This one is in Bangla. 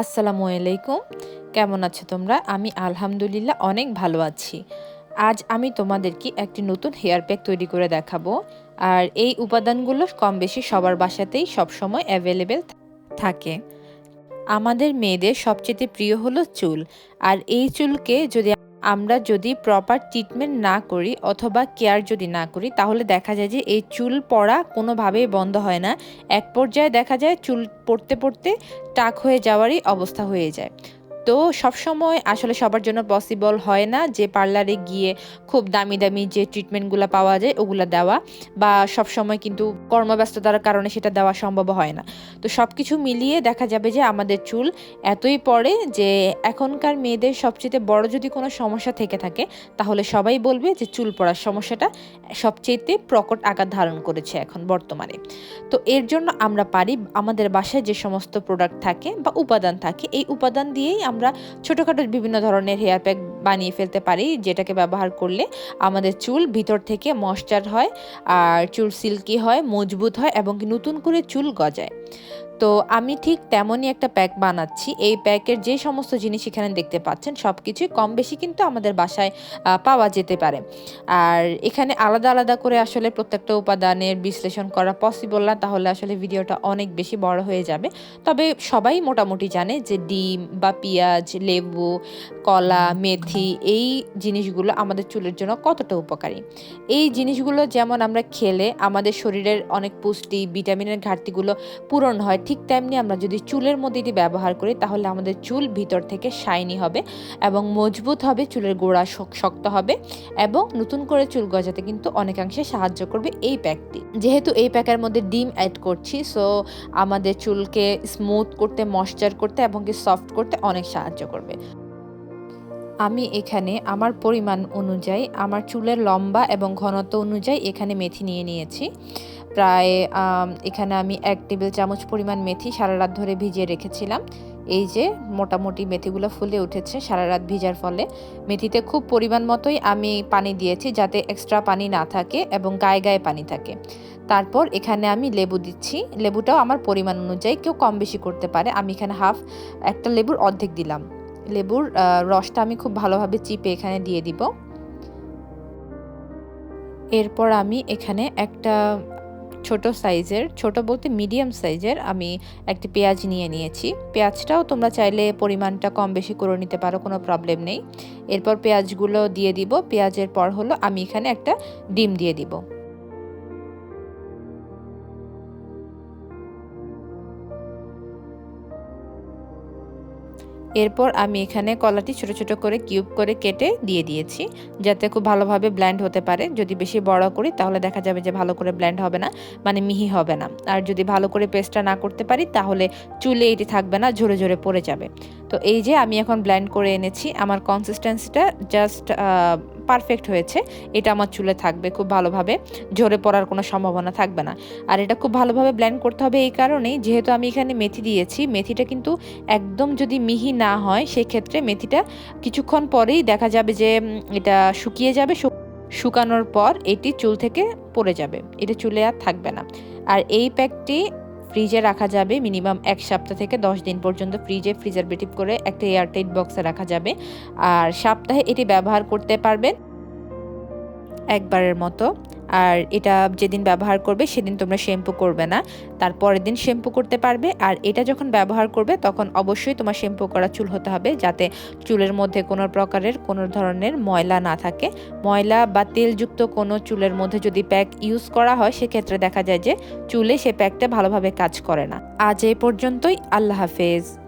আসসালামু আলাইকুম। কেমন আছো তোমরা? আমি আলহামদুলিল্লাহ অনেক ভালো আছি। আজ আমি তোমাদেরকে একটি নতুন হেয়ার প্যাক তৈরি করে দেখাবো। আর এই উপাদানগুলো কম বেশি সবার বাসাতেই সবসময় অ্যাভেলেবেল থাকে। আমাদের মেয়েদের সবচেয়ে প্রিয় হলো চুল। আর এই চুলকে যদি আমরা যদি প্রপার ট্রিটমেন্ট না করি অথবা কেয়ার যদি না করি, তাহলে দেখা যায় যে এই চুল পড়া কোনোভাবেই বন্ধ হয় না। এক পর্যায়ে দেখা যায় চুল পড়তে পড়তে টাক হয়ে যাওয়ারই অবস্থা হয়ে যায়। তো সবসময় আসলে সবার জন্য পসিবল হয় না যে পার্লারে গিয়ে খুব দামি দামি যে ট্রিটমেন্টগুলো পাওয়া যায় ওগুলো দেওয়া বা সবসময় কিন্তু কর্মব্যস্ততার কারণে সেটা দেওয়া সম্ভব হয় না। তো সব কিছু মিলিয়ে দেখা যাবে যে আমাদের চুল এতই পড়ে যে এখনকার মেয়েদের সবচেয়ে বড় যদি কোনো সমস্যা থেকে থাকে, তাহলে সবাই বলবে যে চুল পড়ার সমস্যাটা সবচেয়েতে প্রকট আকার ধারণ করেছে এখন বর্তমানে। তো এর জন্য আমরা পারি আমাদের বাসায় যে সমস্ত প্রোডাক্ট থাকে বা উপাদান থাকে, এই উপাদান দিয়েই আমরা ছোটোখাটো বিভিন্ন ধরনের হেয়ার প্যাক বানিয়ে ফেলতে পারি, যেটাকে ব্যবহার করলে আমাদের চুল ভিতর থেকে ময়শ্চার হয়, আর চুল সিল্কি হয়, মজবুত হয়, এবং নতুন করে চুল গজায়। তো আমি ঠিক তেমনই একটা প্যাক বানাচ্ছি। এই প্যাকের যে সমস্ত জিনিস এখানে দেখতে পাচ্ছেন সব কিছুই কম বেশি কিন্তু আমাদের বাসায় পাওয়া যেতে পারে। আর এখানে আলাদা আলাদা করে আসলে প্রত্যেকটা উপাদানের বিশ্লেষণ করা পসিবল না, তাহলে আসলে ভিডিওটা অনেক বেশি বড় হয়ে যাবে। তবে সবাই মোটামুটি জানে যে ডিম বা পেঁয়াজ, লেবু, কলা, মেথি এই জিনিসগুলো আমাদের চুলের জন্য কতটা উপকারী। এই জিনিসগুলো যেমন আমরা খেলে আমাদের শরীরের অনেক পুষ্টি, ভিটামিনের ঘাটতিগুলো পূরণ হয়, ঠিক তেমনি আমরা যদি চুলের মধ্যে এটি ব্যবহার করি, তাহলে আমাদের চুল ভিতর থেকে শাইনি হবে এবং মজবুত হবে, চুলের গোড়া শক্ত হবে এবং নতুন করে চুল গজাতে কিন্তু অনেকাংশে সাহায্য করবে এই প্যাকটি। যেহেতু এই প্যাকের মধ্যে ডিম অ্যাড করছি সো আমাদের চুলকে স্মুথ করতে ময়শ্চার করতে এবং কি সফট করতে অনেক সাহায্য করবে। আমি এখানে আমার পরিমাণ অনুযায়ী, আমার চুলের লম্বা এবং ঘনত্ব অনুযায়ী এখানে মেথি নিয়ে নিয়েছি। প্রায় এখানে আমি এক টেবিল চামচ পরিমাণ মেথি সারা রাত ধরে ভিজিয়ে রেখেছিলাম। এই যে মোটামুটি মেথিগুলো ফুলে উঠেছে সারা রাত ভিজার ফলে। মেথিতে খুব পরিমাণ মতোই আমি পানি দিয়েছি যাতে এক্সট্রা পানি না থাকে এবং গায়ে গায়ে পানি থাকে। তারপর এখানে আমি লেবু দিচ্ছি। লেবুটাও আমার পরিমাণ অনুযায়ী কেউ কম বেশি করতে পারে। আমি এখানে হাফ, একটা লেবুর অর্ধেক দিলাম। লেবুর রসটা আমি খুব ভালোভাবে চিপে এখানে দিয়ে দিব। এরপর আমি এখানে একটা ছোট সাইজের, ছোট বলতে মিডিয়াম সাইজের আমি একটি পেঁয়াজ নিয়ে নিয়েছি। পেঁয়াজটাও তোমরা চাইলে পরিমাণটা কম বেশি করে নিতে পারো, কোনো প্রবলেম নেই। এরপর পেঁয়াজগুলো দিয়ে দিব। পেঁয়াজের পর হলো আমি এখানে একটা ডিম দিয়ে দিব। এরপর আমি এখানে কলাটি ছোট ছোট করে কিউব করে কেটে দিয়ে দিয়েছি, যাতে খুব ভালোভাবে ব্ল্যান্ড হতে পারে। যদি বেশি বড় করি, তাহলে দেখা যাবে যে ভালো করে ব্ল্যান্ড হবে না মানে মিহি হবে না। আর যদি ভালো করে পেস্টটা না করতে পারি, তাহলে চুলে এটি থাকবে না, ঝরে ঝরে পড়ে যাবে। তো এই যে আমি এখন ব্ল্যান্ড করে এনেছি, আমার কনসিস্টেন্সিটা জাস্ট পারফেক্ট হয়েছে। এটা আমার চুলে থাকবে খুব ভালোভাবে। ঝরে পড়ার কোনো সম্ভাবনা থাকবে না। আর এটা খুব ভালোভাবে ব্ল্যান্ড করতে হবে এই কারণেই, যেহেতু আমি এখানে মেথি দিয়েছি, মেথিটা কিন্তু একদম যদি মিহি না হয়, সেক্ষেত্রে মেথিটা কিছুক্ষণ পরেই দেখা যাবে যে এটা শুকিয়ে যাবে। শুকানোর পর এটি চুল থেকে পড়ে যাবে। এটা চুলে আর থাকবে না। আর এই প্যাকটি ফ্রিজে রাখা যাবে। মিনিমাম এক সপ্তাহ থেকে দশ দিন পর্যন্ত ফ্রিজে প্রিজারভেটিভ করে একটা এয়ারটাইট বক্সে রাখা যাবে। আর সপ্তাহে এটি ব্যবহার করতে পারবেন একবারের মতো। আর এটা যেদিন ব্যবহার করবে সেদিন তোমরা শ্যাম্পু করবে না। তারপরের দিন শ্যাম্পু করতে পারবে আর এটা যখন ব্যবহার করবে তখন অবশ্যই তোমার শ্যাম্পু করা চুল হতে হবে যাতে চুলের মধ্যে কোনো প্রকারের কোনো ধরনের ময়লা না থাকে। ময়লা বা তেলযুক্ত কোনো চুলের মধ্যে যদি প্যাক ইউজ করা হয় সেক্ষেত্রে দেখা যায় যে চুলে সে প্যাকটা ভালোভাবে কাজ করে না। আজ এ পর্যন্তই, আল্লাহ হাফেজ।